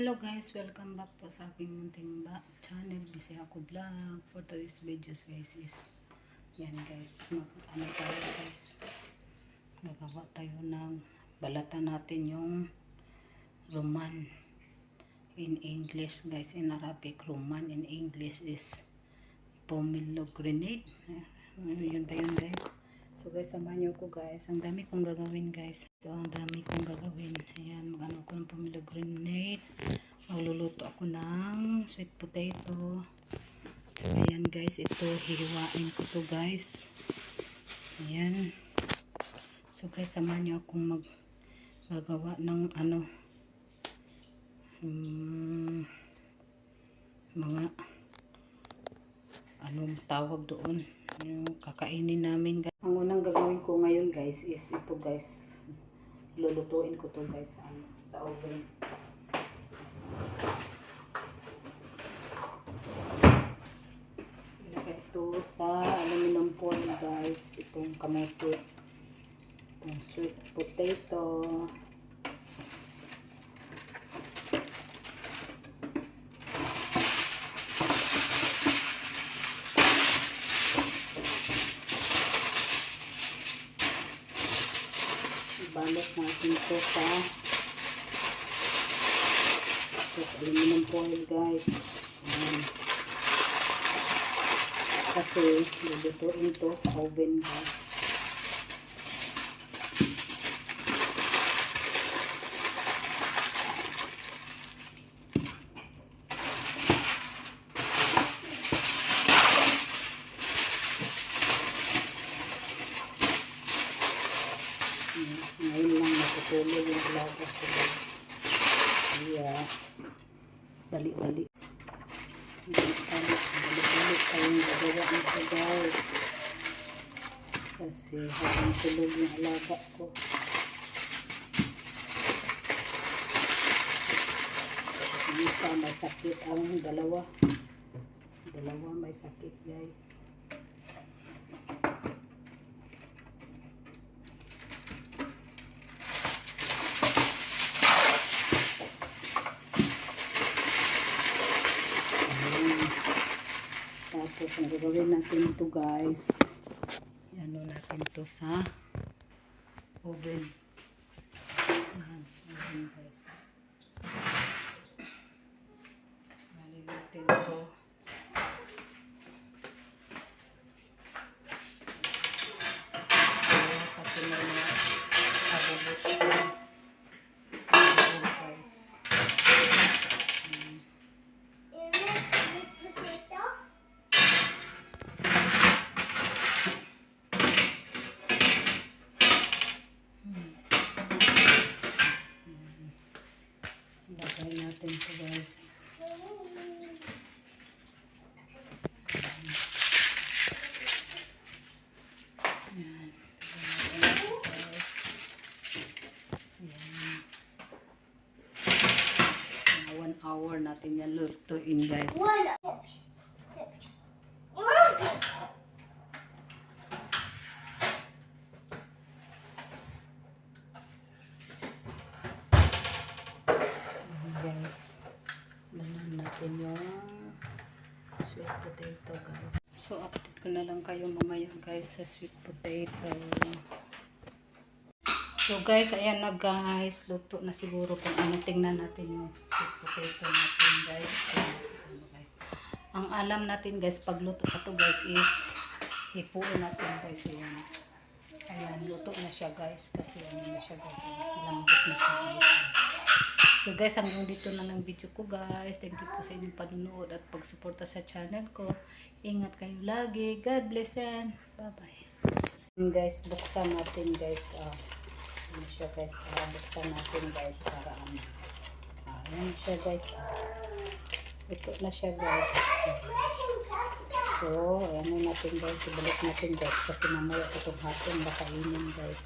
Hello guys, welcome back po sa aking munting channel, Bisaya ako vlog. For today's videos guys is, yan guys, mag ano tayo guys, gagawa tayo ng, balatan natin yung Roman in English guys, in Arabic, Roman in English is pomegranate. Eh, Yun ba yun guys? So guys, samahan niyo ko guys. Ang dami kong gagawin guys. So ang dami kong gagawin. Ayan, mag-ano ko ng pomegranate. Magluluto ako ng sweet potato. So, ayan guys, ito hihiwain ko to guys. Ayan. So guys, samahan niyo akong mag gagawa ng ano hmm, mga anong tawag doon yung kakainin namin guys. Guys is ito guys. Lulutuin ko to guys ano, sa oven. Ilagay ito sa aluminum foil guys. Itong kamote. Itong sweet potato ibalot natin ito sa sa aluminum foil guys. Ayan. kasi lulutuin ito sa oven guys ngayon lang natutulog yung alaga ko. Kaya dali-dali. Dali-dali tayong gagawa nito guys kasi habang tulog yung alaga ko. Isa may sakit ang dalawa. Dalawa may sakit guys Ayan. Tapos, ang gagawin natin ito guys, ano natin ito sa oven. Ayan, oven guys. Bali natin ito. Kasi may mga abubot ko. Sa oven guys. Lagay natin ito guys. Yan. Lagay natin ito, guys. Yan. Mga one hour natin yan lutuin guys. Ayan, guys. Lalan natin yung sweet potato guys. So update ko na lang kayo mamaya guys sa sweet potato. So guys, ayan na guys. Luto na siguro kung ano. Tingnan natin yung potato natin guys. Ano, guys. Ang alam natin guys, pag luto pa to guys is hipuin natin guys. Ayan. Ayan, luto na siya guys. Kasi ano na siya guys. Lambot na siya guys. So guys, hanggang dito na ng video ko guys. Thank you po sa inyong panunood at pagsuporta sa channel ko. Ingat kayo lagi. God bless and bye-bye. Guys, buksan natin guys. Ah, ano siya guys. Ah, buksan natin guys para ano. Ah, yan siya guys. Ito na siya guys. So, ano natin guys. Ibalik natin guys. Kasi mamaya itong hapon baka inin guys.